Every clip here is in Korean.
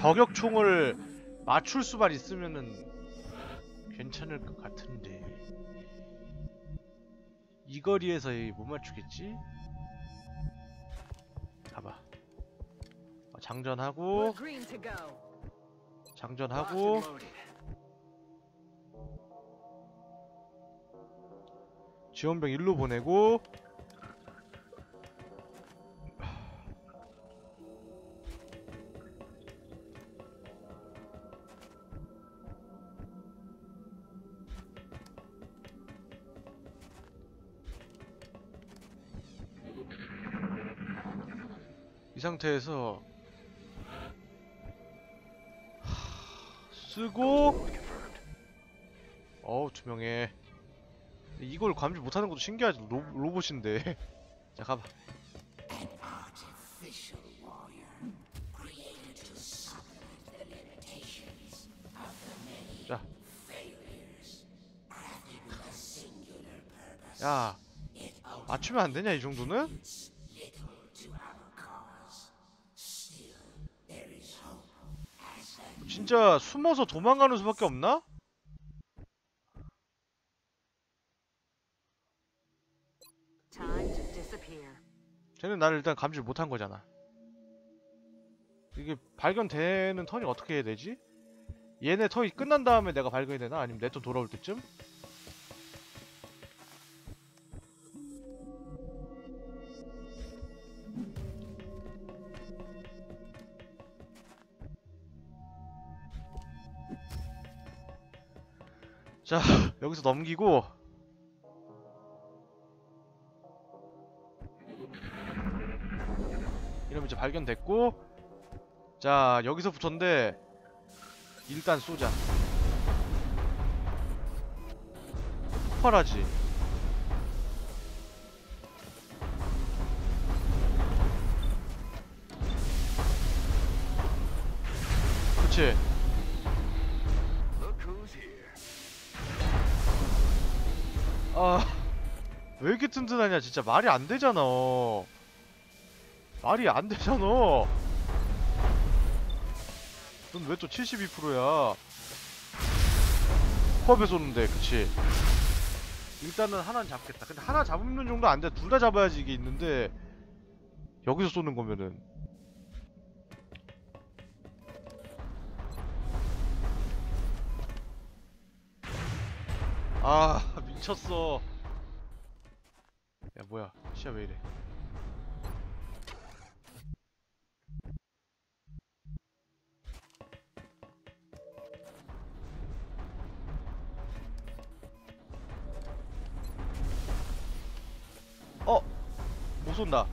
저격총을 맞출 수만 있으면은 괜찮을 것 같은데. 이 거리에서 얘못 맞추겠지? 가봐. 어, 장전하고. 장전하고. 지원병 일로 보내고 상태에서 하, 쓰고 어우 투명해 이걸 감지 못하는 것도 신기하지 로, 로봇인데 자 가봐 자. 야 맞추면 안 되냐 이 정도는? 진짜 숨어서 도망가는 수밖에 없나? 쟤는 나를 일단 감지를 못한 거잖아. 이게 발견되는 턴이 어떻게 해야 되지? 얘네 턴이 끝난 다음에 내가 발견이 되나? 아니면 내 턴 돌아올 때쯤? 자, 여기서 넘기고. 이러면 이제 발견됐고. 자 여기서부터인데 일단 쏘자. 폭발하지. 그치 아, 왜 이렇게 튼튼하냐, 진짜 말이 안 되잖아. 말이 안 되잖아. 넌 왜 또 72%야? 코앞에 쏘는데, 그치? 일단은 하나는 잡겠다. 근데 하나 잡으면 정도 안 돼. 둘 다 잡아야지 이게 있는데, 여기서 쏘는 거면은. 아, 미쳤어. 야, 뭐야. 시야 왜 이래. 어! 못 쏜다.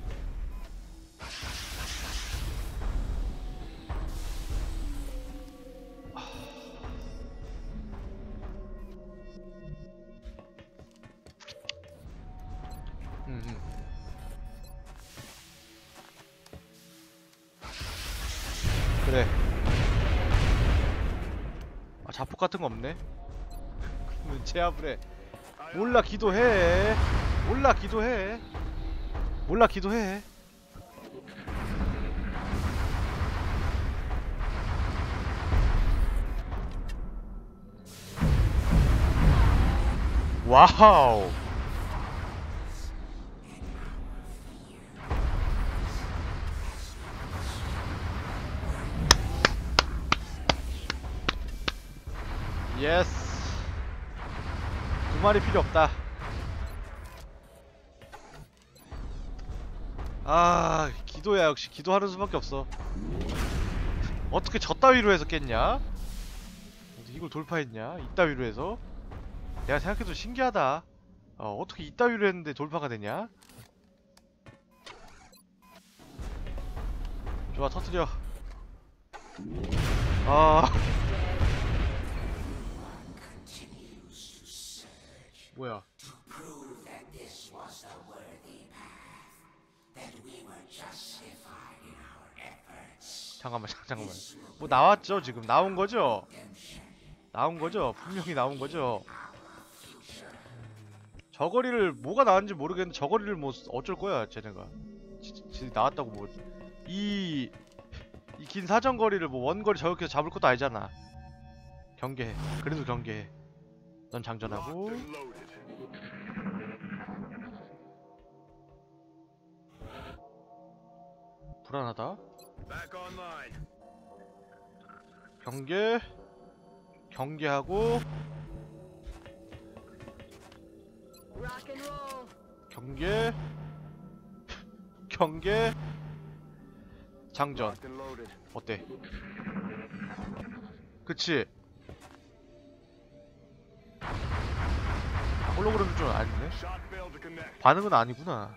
같은 거 없네? 그러면 제압을 해. 몰라, 기도해. 몰라, 기도해. 몰라, 기도해. 와우. 예스. 두 마리 필요 없다. 아, 기도야 역시 기도하는 수밖에 없어. 어떻게 저 따위로 해서 깼냐? 이걸 돌파했냐? 이 따위로 해서? 내가 생각해도 신기하다. 어, 어떻게 이 따위로 했는데 돌파가 되냐? 좋아, 터뜨려. 아. 뭐야? 잠깐만, 잠- 잠깐만. 뭐 나왔죠? 지금 나온 거죠? 나온 거죠? 분명히 나온 거죠? 저거리를 뭐가 나왔는지 모르겠는데 저거리를 뭐 어쩔 거야 쟤네가 지, 지 나왔다고 뭐 이 이 긴 사정거리를 뭐 원거리 저격해서 잡을 것도 아니잖아 경계해 그래도 경계해 넌 장전하고 불안하다 경계 경계하고 Rock and roll. 경계 경계 장전 어때? 그치? 홀로그램 좀 아니네 반응은 아니구나.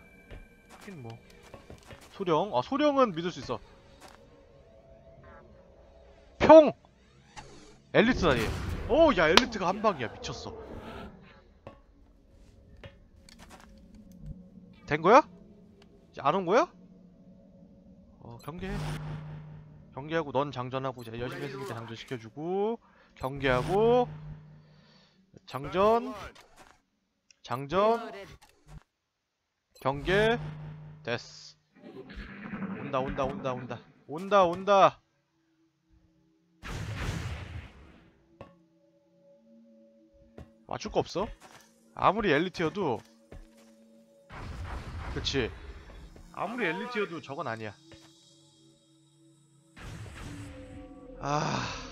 하긴 뭐. 소령? 아 소령은 믿을 수 있어. 평! 엘리트다 얘오야 엘리트가 한 방이야. 미쳤어. 된 거야? 이제 안 온 거야? 어 경계해 경계하고 넌 장전하고 이제 열심히 했으니까 장전 시켜주고 경계하고 장전 장전. 경계. 됐어. 온다 온다 온다 온다. 온다 온다. 맞출 거 없어? 아무리 엘리트여도. 그치. 아무리 엘리트여도 저건 아니야. 아.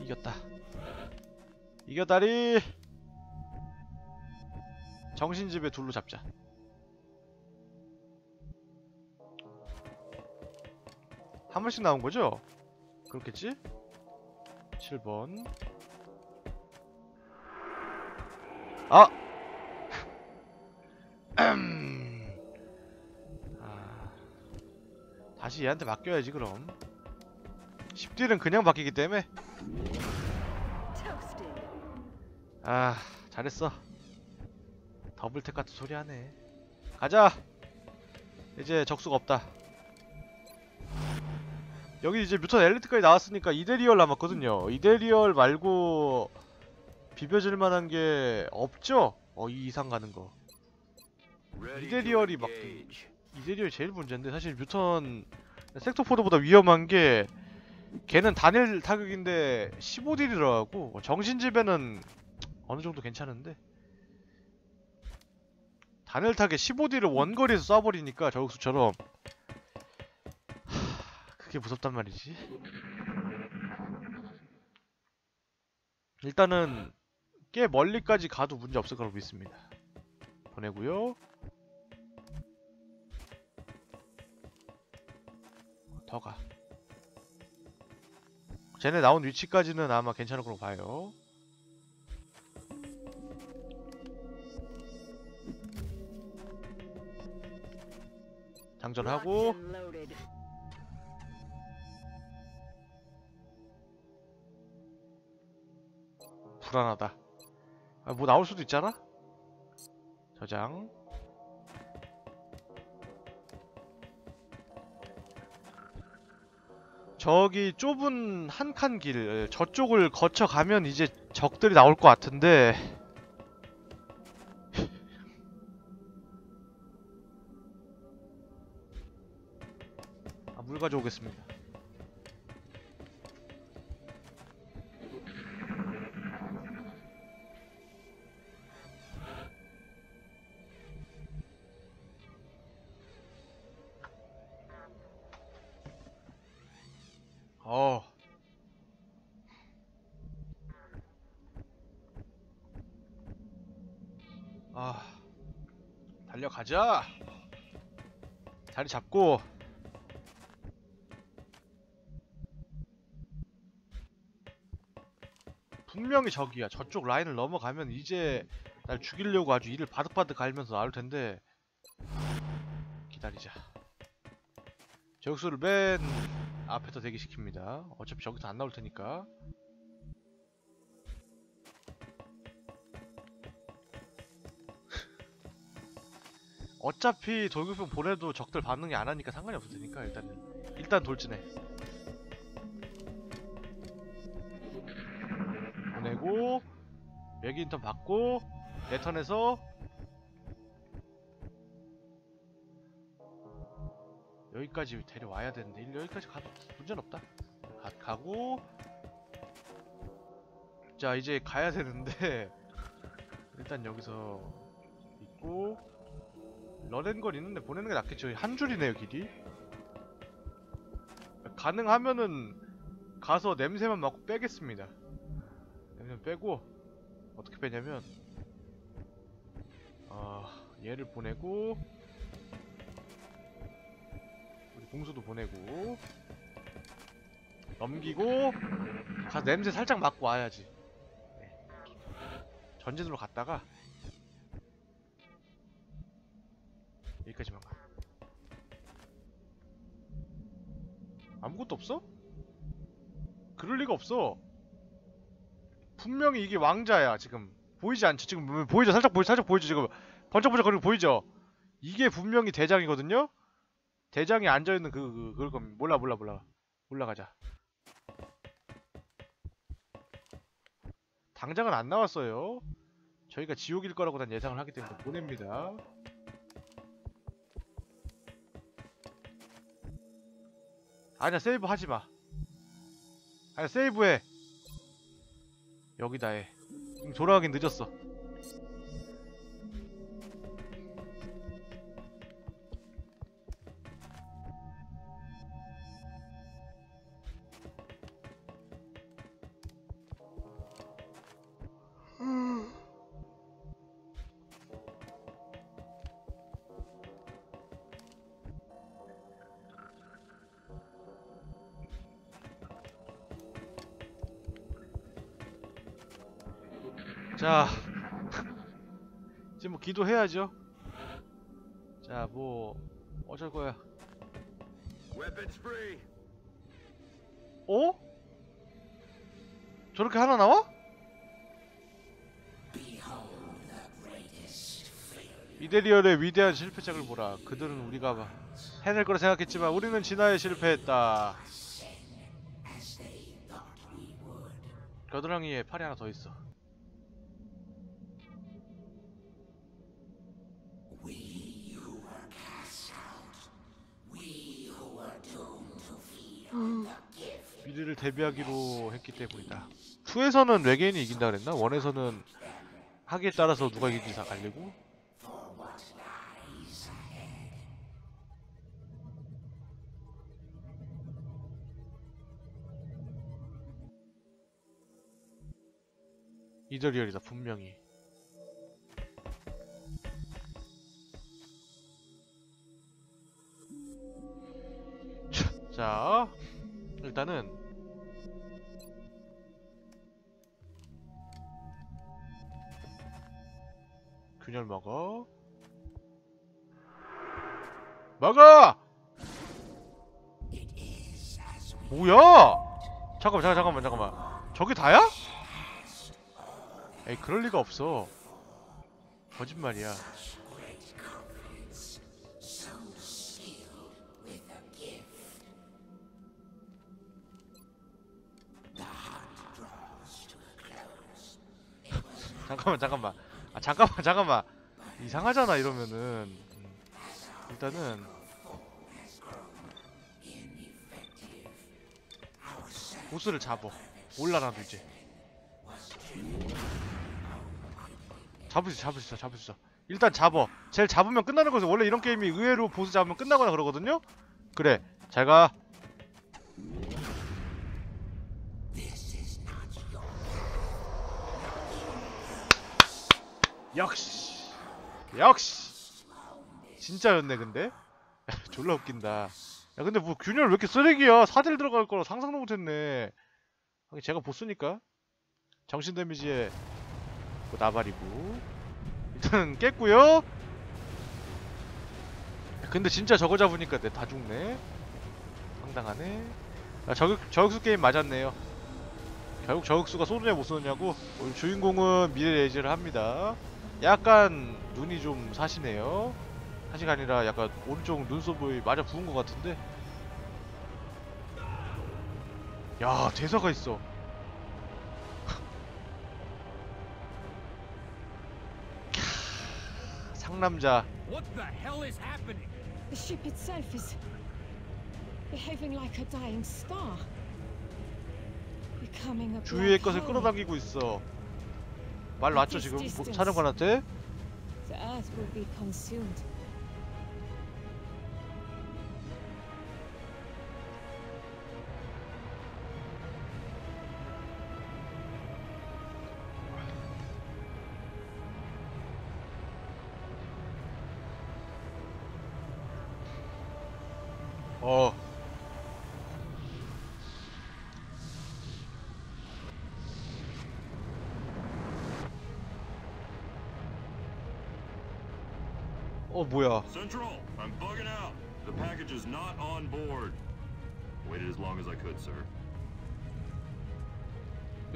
이겼다 이겼다리 정신집에 둘로 잡자 한 번씩 나온 거죠? 그렇겠지? 7번 아! 음. 아. 다시 얘한테 맡겨야지 그럼 10딜은 그냥 바뀌기 때문에. 아 잘했어. 더블택 같은 소리 하네. 가자. 이제 적수가 없다. 여기 이제 뮤턴 엘리트까지 나왔으니까 이데리얼 남았거든요. 이데리얼 말고 비벼질 만한 게 없죠? 어 이 이상 가는 거. 이데리얼이 막 이데리얼 제일 문제인데 사실 뮤턴 섹터포드보다 위험한 게 걔는 단일 타격인데 15딜이라고. 정신집에는 어느 정도 괜찮은데? 단일 타겟 15딜을 원거리에서 쏴버리니까 저격수처럼. 하, 그게 무섭단 말이지. 일단은 꽤 멀리까지 가도 문제 없을 거라고 믿습니다. 보내고요. 더가. 쟤네 나온 위치까지는 아마 괜찮을 거라고 봐요 장전하고. 불안하다. 아, 뭐 나올 수도 있잖아? 저장. 저기 좁은 한 칸 길, 저쪽을 거쳐 가면 이제 적들이 나올 것 같은데. 물 가져오겠습니다. 어. 아. 달려가자. 자리 잡고. 분명히 적이야. 저쪽 라인을 넘어가면 이제 날 죽이려고 아주 이를 바득바득 갈면서 나올 텐데. 기다리자. 저격수를 맨 앞에서 대기시킵니다. 어차피 저기서 안 나올 테니까. 어차피 돌격병 보내도 적들 반응이 안 하니까 상관이 없을 테니까 일단은 일단 돌진해. 보내고 매기 인턴 받고 내 턴에서 여기까지 데려와야 되는데 일- 여기까지 가도 문제는 없다. 가, 가고 자 이제 가야 되는데 일단 여기서 있고 런앤건 있는데 보내는 게 낫겠죠. 한 줄이네요 길이. 가능하면은 가서 냄새만 맡고 빼겠습니다 냄새 빼고 어떻게 빼냐면 아 얘를 보내고 우리 봉수도 보내고 넘기고 가서 냄새 살짝 맡고 와야지 네. 전진으로 갔다가 여기까지만 가 아무것도 없어? 그럴 리가 없어 분명히 이게 왕자야 지금 보이지 않죠? 지금 뭐- 보이죠? 살짝 보이 살짝 보이죠? 지금 번쩍번쩍 거리고 보이죠? 이게 분명히 대장이거든요? 대장이 앉아있는 그, 그 그럴 겁니다 몰라 몰라 몰라 올라가자 당장은 안 나왔어요 저희가 지옥일 거라고 난 예상을 하기 때문에 보냅니다 아니야 세이브 하지 마 아니야 세이브해 여기다 해. 음, 돌아가긴 늦었어 자 이제 뭐 기도해야죠 자 뭐 어쩔 거야. 어? 저렇게 하나 나와? 이데리얼의 위대한 실패작을 보라. 그들은 우리가 막 해낼 거라 생각했지만 우리는 진화에 실패했다. 겨드랑이에 팔이 하나 더 있어. 미래를 대비하기로 했기 때문이다. 2에서는 외계인이 이긴다 그랬나? 1에서는 하기에 따라서 누가 이긴지 다 알리고 이더리얼이다 분명히 자, 자 일단은 균열 먹어. 먹어! 뭐야? 잠깐만 잠깐 잠깐만 잠깐만. 저게 다야? 에이 그럴 리가 없어. 거짓말이야 잠깐만 잠깐만. 아 잠깐만 잠깐만. 이상하잖아 이러면은. 음, 일단은. 보스를 잡어. 올라라도 이제 잡을 수 있어 일단 잡어. 쟤를 잡으면 끝나는 거지 원래 이런 게임이 의외로 보스 잡으면 끝나거나 그러거든요? 그래 잘가 역시. 역시. 진짜였네 근데? 졸라 웃긴다. 야 근데 뭐 균열 왜 이렇게 쓰레기야? 사딜 들어갈 거라 상상도 못했네. 하긴 제가 보스니까. 정신 데미지에 뭐 나발이고. 일단 깼고요. 근데 진짜 저거 잡으니까 내 다 죽네. 황당하네. 아, 저격, 저격수 게임 맞았네요. 결국 저격수가 쏘느냐 못 쏘느냐고. 우리 주인공은 미래 레이즈를 합니다 약간 눈이 좀 사시네요 사시가 아니라 약간 오른쪽 눈썹이 맞아 부은 것 같은데 야 대사가 있어 상남자 What the hell is happening? The ship itself is behaving like a dying star. Becoming a 주위의 것을. 끌어당기고 있어. 말 맞죠 지금? 보- 사령관한테? 뭐야? Central, I'm bugging out. The package is not on board. Waited as long as I could, sir.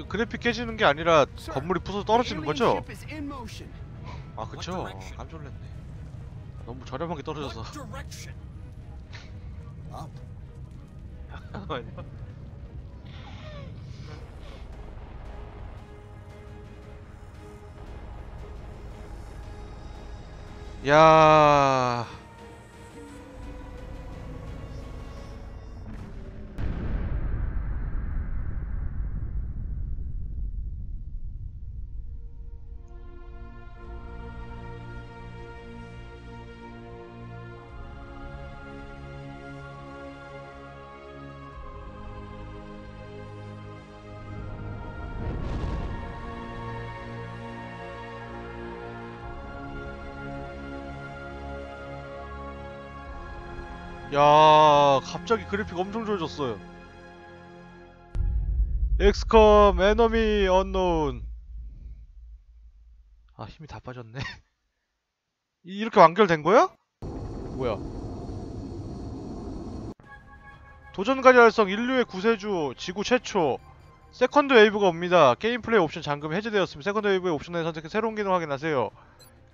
그래픽 깨지는 게 아니라 건물이 부서 떨어지는 거죠? 아 그쵸? 어, 깜짝 놀랐네. 너무 저렴하게 떨어져서. 야. 야, 갑자기 그래픽 엄청 좋아졌어요. 엑스컴 에너미 언노운. 아, 힘이 다 빠졌네. 이- 이렇게 완결된 거야? 뭐야? 도전가리 활성 인류의 구세주 지구 최초 세컨드 웨이브가 옵니다. 게임 플레이 옵션 잠금 해제되었습니다. 세컨드 웨이브의 옵션을 선택해 새로운 기능 확인하세요.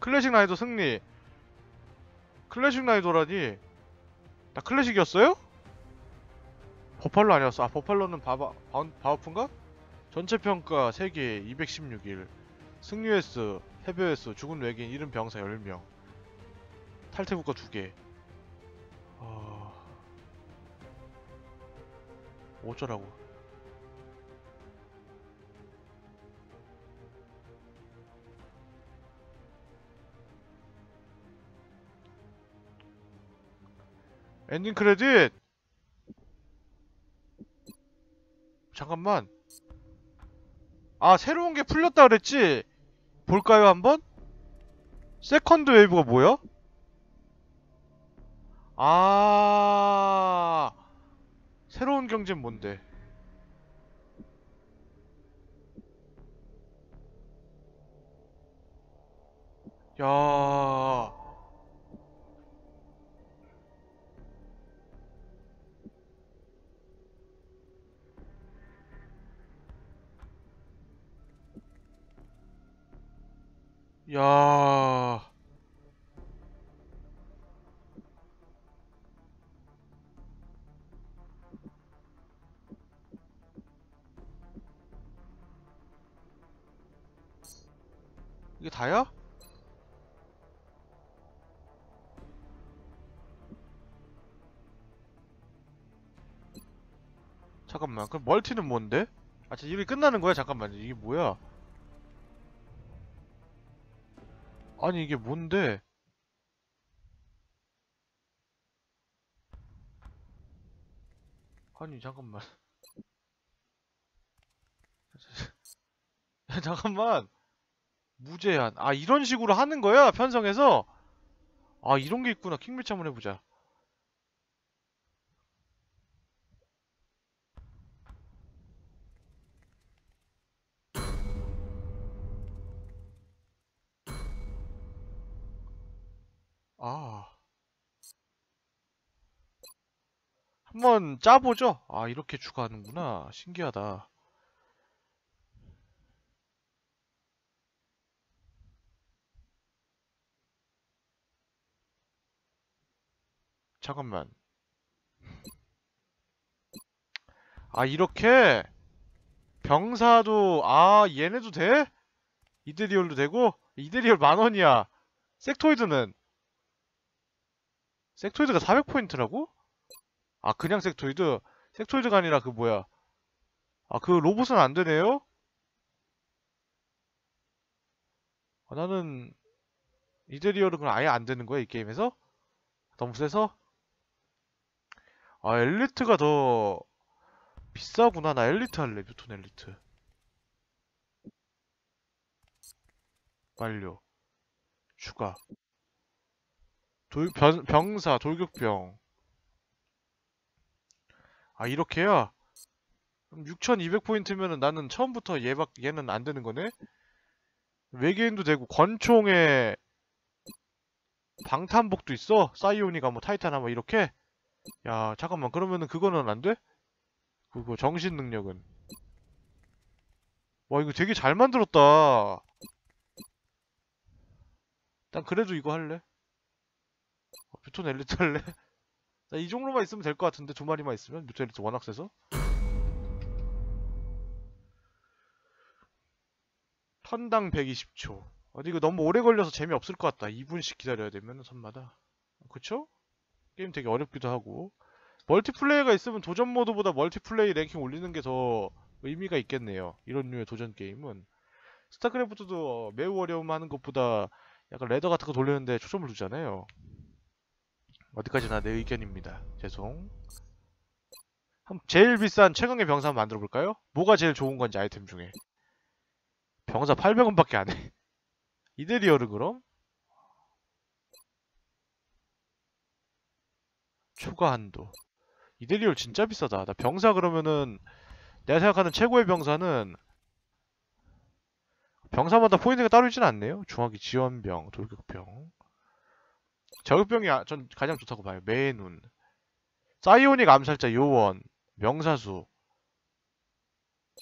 클래식 라이더 승리. 클래식 라이더라니. 나 클래식이었어요? 버팔로 아니었어. 아 버팔로는 바바 바운, 바우프인가? 전체 평가 3개 216일. 승리 횟수, 패배 횟수, 죽은 외계인, 잃은 병사 10명. 탈퇴 국가 2개. 어... 어쩌라고. 엔딩 크레딧! 잠깐만. 아, 새로운 게 풀렸다 그랬지? 볼까요, 한번? 세컨드 웨이브가 뭐야? 아, 새로운 경제는 뭔데? 야. 야. 이게 다야? 잠깐만, 그럼 멀티는 뭔데? 아, 진짜 이게 끝나는 거야? 잠깐만, 이게 뭐야? 아니 이게 뭔데? 아니 잠깐만. 야, 잠깐만. 무제한. 아 이런 식으로 하는 거야? 편성해서? 아 이런 게 있구나. 킹매치 한번 해보자 아. 한번 짜보죠. 아, 이렇게 추가하는구나. 신기하다. 잠깐만. 아, 이렇게 병사도 아, 얘네도 돼? 이데리얼도 되고? 이데리얼 만 원이야. 섹토이드는 섹토이드가 400포인트라고? 아 그냥 섹토이드? 섹토이드가 아니라 그 뭐야 아 그 로봇은 안 되네요? 아, 나는 이데리얼은 그럼 아예 안 되는 거야 이 게임에서? 너무 세서? 아 엘리트가 더 비싸구나 나 엘리트 할래 뮤톤 엘리트 완료 추가 돌, 변, 병사 돌격병 아 이렇게야? 그럼 6200포인트면은 나는 처음부터 얘밖 얘는 안 되는 거네? 외계인도 되고 권총에 방탄복도 있어? 사이오니가 뭐 타이타나 뭐 이렇게? 야 잠깐만 그러면은 그거는 안 돼? 그거 정신 능력은 와 이거 되게 잘 만들었다 난 그래도 이거 할래 어, 뮤톤 엘리트 할래 나이 정도만 있으면 될 것 같은데 두 마리만 있으면 뮤톤 엘리트 워낙 세서. 턴당 120초. 어디 이거 너무 오래 걸려서 재미없을 것 같다. 2분씩 기다려야 되면 선마다. 그쵸? 게임 되게 어렵기도 하고. 멀티플레이가 있으면 도전 모드보다 멀티플레이 랭킹 올리는 게 더 의미가 있겠네요. 이런 류의 도전 게임은. 스타크래프트도 매우 어려움 하는 것보다 약간 레더 같은 거 돌리는데 초점을 두잖아요 어디까지나 내 의견입니다 죄송 제일 비싼 최강의 병사 한번 만들어 볼까요? 뭐가 제일 좋은 건지 아이템 중에 병사 800원밖에 안 해. 이데리얼은 그럼? 초과 한도. 이데리얼 진짜 비싸다. 나 병사 그러면은 내가 생각하는 최고의 병사는 병사마다 포인트가 따로 있진 않네요. 중화기 지원병, 돌격병. 저격병이 아- 전 가장 좋다고 봐요. 매눈. 사이오닉 암살자 요원, 명사수.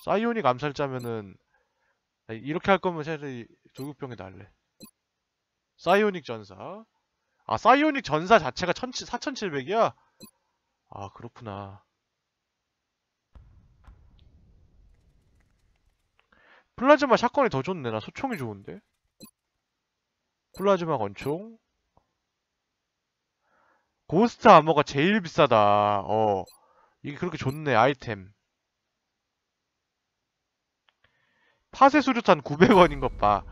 사이오닉 암살자면은 이렇게 할 거면 차라리 돌격병이 날래. 사이오닉 전사. 아, 사이오닉 전사 자체가 4700이야? 아, 그렇구나. 플라즈마 샷건이 더 좋네. 나 소총이 좋은데. 플라즈마 권총. 고스트 아머가 제일 비싸다. 어. 이게 그렇게 좋네, 아이템. 파쇄 수류탄 900원인 것 봐.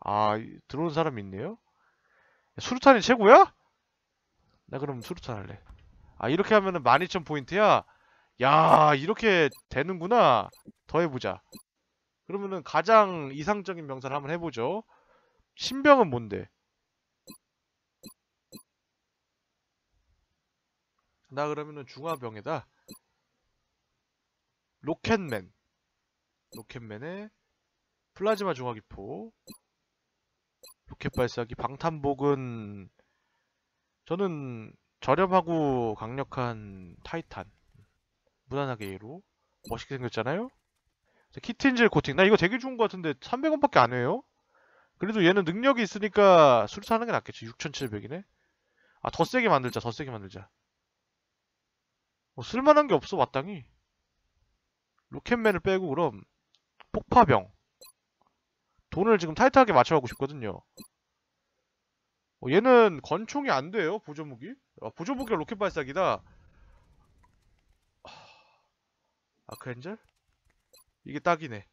아, 이- 들어온 사람 있네요? 수류탄이 최고야? 나 그럼 수류탄 할래. 아, 이렇게 하면은 12,000포인트야? 야, 이렇게 되는구나. 더 해보자. 그러면은 가장 이상적인 명사를 한번 해보죠. 신병은 뭔데? 나 그러면은 중화병에다 로켓맨. 로켓맨의 플라즈마 중화기포. 로켓 발사기 방탄복은 저는 저렴하고 강력한 타이탄. 무난하게 얘로. 멋있게 생겼잖아요? 자, 키틴질 코팅. 나 이거 되게 좋은 것 같은데 300원밖에 안 해요 그래도 얘는 능력이 있으니까 수류탄 하는 게 낫겠지. 6700이네? 아 더 세게 만들자 더 세게 만들자. 뭐 쓸만한 게 없어 마땅히. 로켓맨을 빼고 그럼 폭파병. 돈을 지금 타이트하게 맞춰가고 싶거든요. 어, 얘는 권총이 안 돼요 보조무기? 아, 보조무기가 로켓 발사기다. 아 그랜젤? 이게 딱이네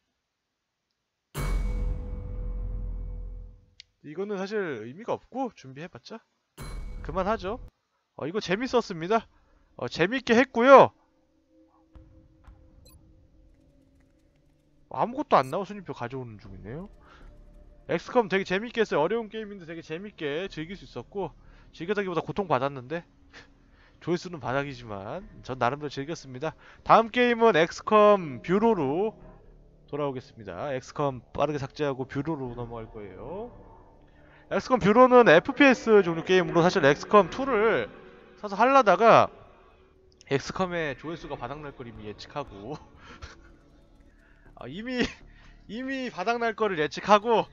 이거는 사실 의미가 없고 준비해봤자 그만하죠 어, 이거 재밌었습니다 어, 재밌게 했고요 아무것도 안 나와 순위표 가져오는 중이네요. 엑스컴 되게 재밌게 했어요. 어려운 게임인데 되게 재밌게 즐길 수 있었고 즐겨다기보다 고통받았는데 조회수는 바닥이지만 전 나름대로 즐겼습니다. 다음 게임은 엑스컴 뷰로로 돌아오겠습니다. 엑스컴 빠르게 삭제하고 뷰로로 넘어갈 거예요. 엑스컴 뷰로는 FPS 종류 게임으로 사실 엑스컴 2를 사서 하려다가 엑스컴의 조회수가 바닥날 걸 이미 예측하고 아, 이미 이미 바닥날 거를 예측하고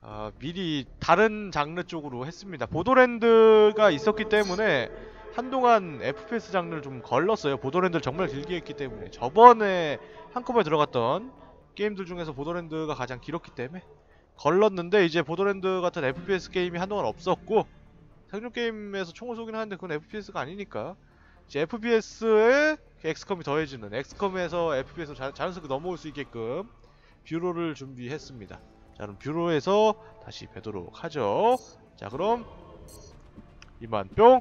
아, 미리 다른 장르 쪽으로 했습니다. 보도랜드가 있었기 때문에 한동안 FPS 장르를 좀 걸렀어요. 보도랜드를 정말 길게 했기 때문에 저번에 한꺼번에 들어갔던 게임들 중에서 보도랜드가 가장 길었기 때문에 걸렀는데 이제 보도랜드 같은 FPS 게임이 한동안 없었고 생존 게임에서 총을 쏘긴 하는데 그건 FPS가 아니니까 이제 FPS에 엑스컴이 더해지는 엑스컴에서 FPS로 자, 자연스럽게 넘어올 수 있게끔 뷰로를 준비했습니다. 자 그럼 뷰로에서 다시 뵈도록 하죠. 자 그럼 이만 뿅